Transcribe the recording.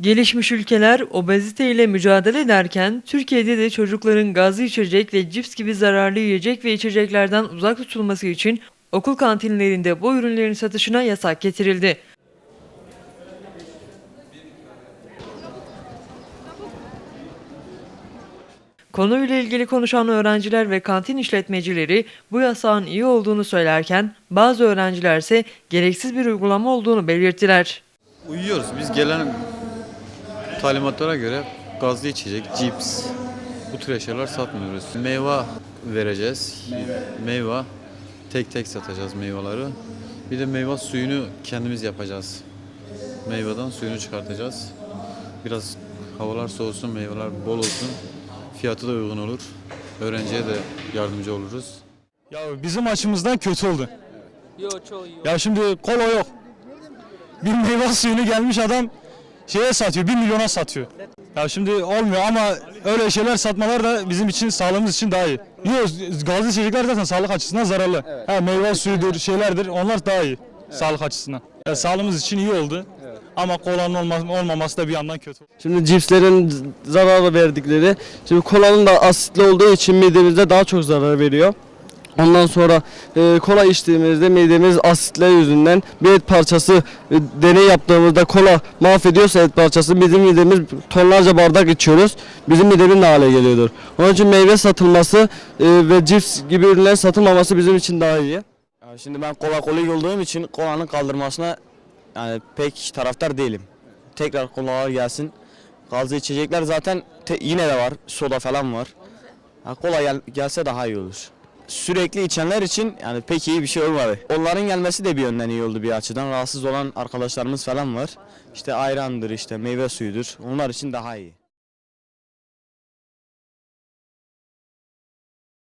Gelişmiş ülkeler obezite ile mücadele ederken Türkiye'de de çocukların gazlı içecek ve cips gibi zararlı yiyecek ve içeceklerden uzak tutulması için okul kantinlerinde bu ürünlerin satışına yasak getirildi. Konuyla ilgili konuşan öğrenciler ve kantin işletmecileri bu yasağın iyi olduğunu söylerken bazı öğrenciler ise gereksiz bir uygulama olduğunu belirttiler. Uyuyoruz. Biz gelen talimatlara göre gazlı içecek, cips, bu tür eşyalar satmıyoruz. Meyve vereceğiz. Meyve. Tek tek satacağız meyveleri. Bir de meyve suyunu kendimiz yapacağız. Meyveden suyunu çıkartacağız. Biraz havalar soğusun, meyveler bol olsun. Fiyatı da uygun olur. Öğrenciye de yardımcı oluruz. Ya bizim açımızdan kötü oldu. Yo çok iyi. Ya şimdi kola yok. Bir meyve suyunu gelmiş adam şeye satıyor, 1 milyona satıyor. Ya şimdi olmuyor ama öyle şeyler satmalar da bizim için, sağlığımız için daha iyi. Yok, gazlı içecekler zaten sağlık açısından zararlı. Ha, meyve suyudur, şeylerdir, onlar daha iyi sağlık açısından. Ya, sağlığımız için iyi oldu. Ama kolanın olma- olmaması da bir yandan kötü. Şimdi cipslerin zararı verdikleri, şimdi kolanın da asitli olduğu için midemizde daha çok zarar veriyor. Ondan sonra e, kola içtiğimizde midemiz asitler yüzünden bir et parçası e, deney yaptığımızda kola mahvediyorsa et parçası bizim midemiz tonlarca bardak içiyoruz. Bizim midemiz ne hale geliyordur. Onun için meyve satılması e, ve cips gibi ürünler satılmaması bizim için daha iyi. Ya şimdi ben kola kolik olduğum için kolanın kaldırmasına yani pek taraftar değilim. Tekrar kolalar gelsin. Gazlı içecekler zaten te- yine de var. Soda falan var. Ya kola gel- gelse daha iyi olur. Sürekli içenler için yani pek iyi bir şey olmadı. Onların gelmesi de bir yönden iyi oldu bir açıdan. Rahatsız olan arkadaşlarımız falan var. İşte ayrandır işte meyve suyudur. Onlar için daha iyi.